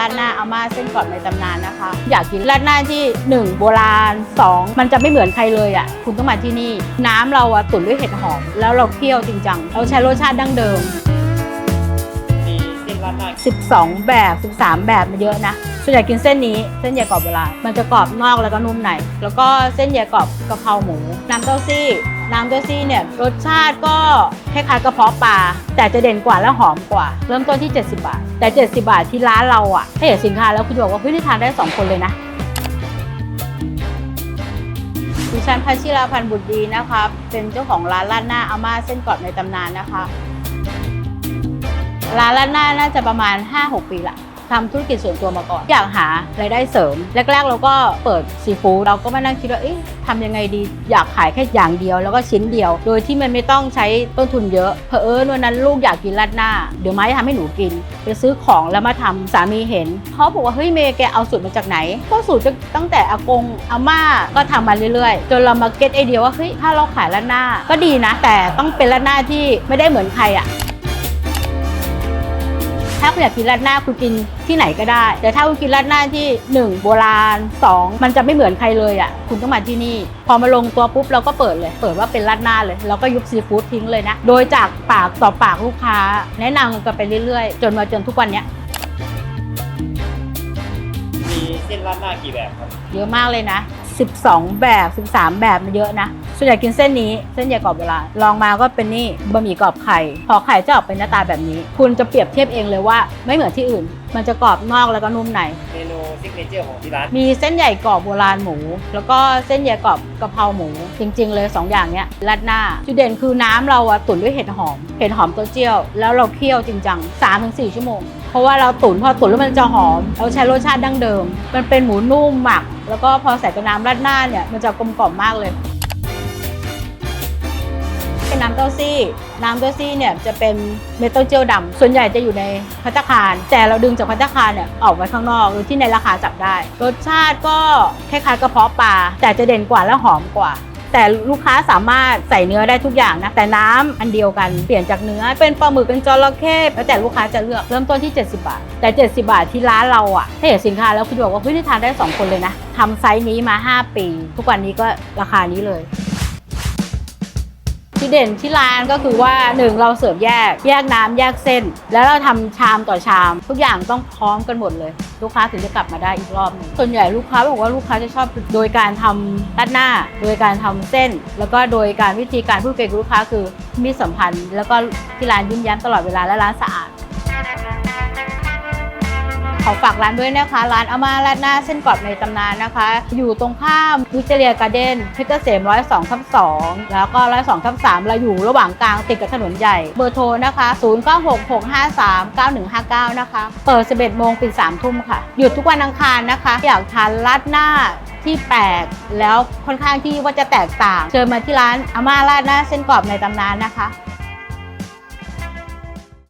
ราดหน้าอาม่าเส้นกรอบในตำนานนะคะ อยากกินราดหน้าที่หนึ่งโบราณสองมันจะไม่เหมือนใครเลยอะ คุณต้องมาที่นี่ น้ำเราอะตุ๋นด้วยเห็ดหอม แล้วเราเคี่ยวจริงจังเราใช้รสชาติดั้งเดิม มีเส้นราดหน้า12 แบบ 13 แบบมันเยอะนะส่วนใหญ่กินเส้นนี้เส้นใหญ่กรอบโบราณมันจะกรอบนอกแล้วก็นุ่มในแล้วก็เส้นใหญ่กรอบกะเพราหมูน้ำเต้าซี่ น้ำเต้าซี่เนี่ยรสชาติก็คล้ายๆกระเพาะปลาแต่จะเด่นกว่าและหอมกว่า เริ่มต้นที่ 70 บาท แต่ 70 บาทที่ร้านเราอะถ้าเห็นสินค้าแล้วคุณบอกว่าเฮ้ยนี่ทานได้ 2 คนเลยนะดิฉันพัชิราพันธ์บุตรดีนะคะเป็นเจ้าของร้านราดหน้าอาม่าเส้นกรอบในตำนานนะคะ ร้านราดหน้าน่าจะประมาณ 5-6 ปีละ ทำธุรกิจส่วนตัวมาก่อน อยากหารายได้เสริม แรก ๆ เราก็เปิดซีฟู้ดเราก็มานั่งคิดว่าเอ๊ะทำยังไงดี อยากขายแค่อย่างเดียวแล้วก็ชิ้นเดียว โดยที่มันไม่ต้องใช้ต้นทุนเยอะเพอเอิญวันนั้นลูกอยากกินราดหน้า เดี๋ยวไม้จะทำให้หนูกิน ไปซื้อของแล้วมาทำสามีเห็นเขาบอกว่าเฮ้ยเมย์แกเอาสูตรมาจากไหน ก็สูตรตั้งแต่อากงอาม่าก็ทำมาเรื่อยๆ จนเรามาเก็ตไอเดียว่าเฮ้ยถ้าเราขายราดหน้าก็ดีนะ แต่ต้องเป็นราดหน้าที่ไม่ได้เหมือนใครอะ ถ้าคุณอยากกินราดหน้าคุณกินที่ไหนก็ได้ แต่ถ้าคุณกินราดหน้าที่ 1 โบราณ 2 มันจะไม่เหมือนใครเลยอะคุณต้องมาที่นี่ พอมาลงตัวปุ๊บเราก็เปิดเลย เปิดว่าเป็นราดหน้าเลยแล้วก็ยุบซีฟู้ดทิ้งเลยนะ โดยจากปากต่อปากลูกค้า แนะนำกันไปเรื่อยๆ จนมาจนทุกวันเนี้ยมีเส้นราดหน้ากี่แบบครับ เยอะมากเลยนะ 12 แบบ 13 แบบมันเยอะนะ ส่วนใหญ่กินเส้นนี้เส้นใหญ่กรอบโบราณลองมาก็เป็นนี่บะหมี่กรอบไข่พอไข่จะออกเป็นหน้าตาแบบนี้ คุณจะเปรียบเทียบเองเลยว่าไม่เหมือนที่อื่น มันจะกรอบนอกแล้วก็นุ่มในเมนูซิกเนเจอร์ของที่ร้านมีเส้นใหญ่กรอบโบราณหมู แล้วก็เส้นใหญ่กรอบกะเพราหมู จริง ๆ เลย 2 อย่างเนี้ยราดหน้าจุดเด่นคือน้ำเราอะตุ๋นด้วยเห็ดหอม เห็ดหอมตัวเจี้ยว แล้วเราเคี่ยวจริงจัง3-4 ชั่วโมงเพราะว่าเราตุ๋นพอตุ๋นแล้วมันจะหอม เราใช้รสชาติดั้งเดิม มันเป็นหมูนุ่มหมัก แล้วก็พอใส่กับน้ำราดหน้าเนี่ยมันจะกลมกล่อมมากเลย เป็นน้ำเต้าซี่ น้ำเต้าซี่เนี่ยจะเป็นเมทัลเจียวดำส่วนใหญ่จะอยู่ในพัตตาคาร แต่เราดึงจากพัตตาคารเนี่ยออกไว้ข้างนอกหรือที่ในราคาจับได้ รสชาติก็คล้ายๆกระเพาะปลาแต่จะเด่นกว่าและหอมกว่า แต่ลูกค้าสามารถใส่เนื้อได้ทุกอย่างนะ แต่น้ำอันเดียวกันเปลี่ยนจากเนื้อเป็นปลาหมึกเป็นจระเข้แล้วแต่ลูกค้าจะเลือกเริ่มต้นที่ 70 บาท แต่ 70 บาทที่ร้านเราอะถ้าเห็นสินค้าแล้วคุณจะบอกว่าเฮ้ยนี่ทานได้ 2 คนเลยนะทำไซส์นี้มา 5 ปี ทุกวันนี้ก็ราคานี้เลย ที่เด่นที่ร้านก็คือว่าหนึ่งเราเสิร์ฟแยก แยกน้ำแยกเส้น แล้วเราทำชามต่อชาม ทุกอย่างต้องพร้อมกันหมดเลย ลูกค้าถึงจะกลับมาได้อีกรอบหนึงส่วนใหญ่ลูกค้าบอกว่าลูกค้าจะชอบโดยการทำตัดหน้า โดยการทำเส้น แล้วก็โดยการวิธีการพูดเกับลูกค้าคือมีสัมพันธ์ แล้วก็ที่ร้านยิ้มแย้มตลอดเวลาและร้านสะอาด ขอฝากร้านด้วยนะคะ ร้านอาม่าราดหน้าเส้นกรอบในตำนานนะคะ อยู่ตรงข้ามวิเจเรียการ์เด้นเพชรเกษมร้อยสองทับสองแล้วก็ร้อยสองทับสามเราอยู่ระหว่างกลางติดกับถนนใหญ่ เบอร์โทรนะคะ0 9 6 6 5 3 9 1 5 9นะคะ เปิด11โมงปิด3ทุ่มค่ะ หยุดทุกวันอังคารนะคะ อยากทานราดหน้าที่แปลกแล้วค่อนข้างที่ว่าจะแตกต่าง เชิญมาที่ร้านอาม่าราดหน้าเส้นกรอบในตำนานนะคะ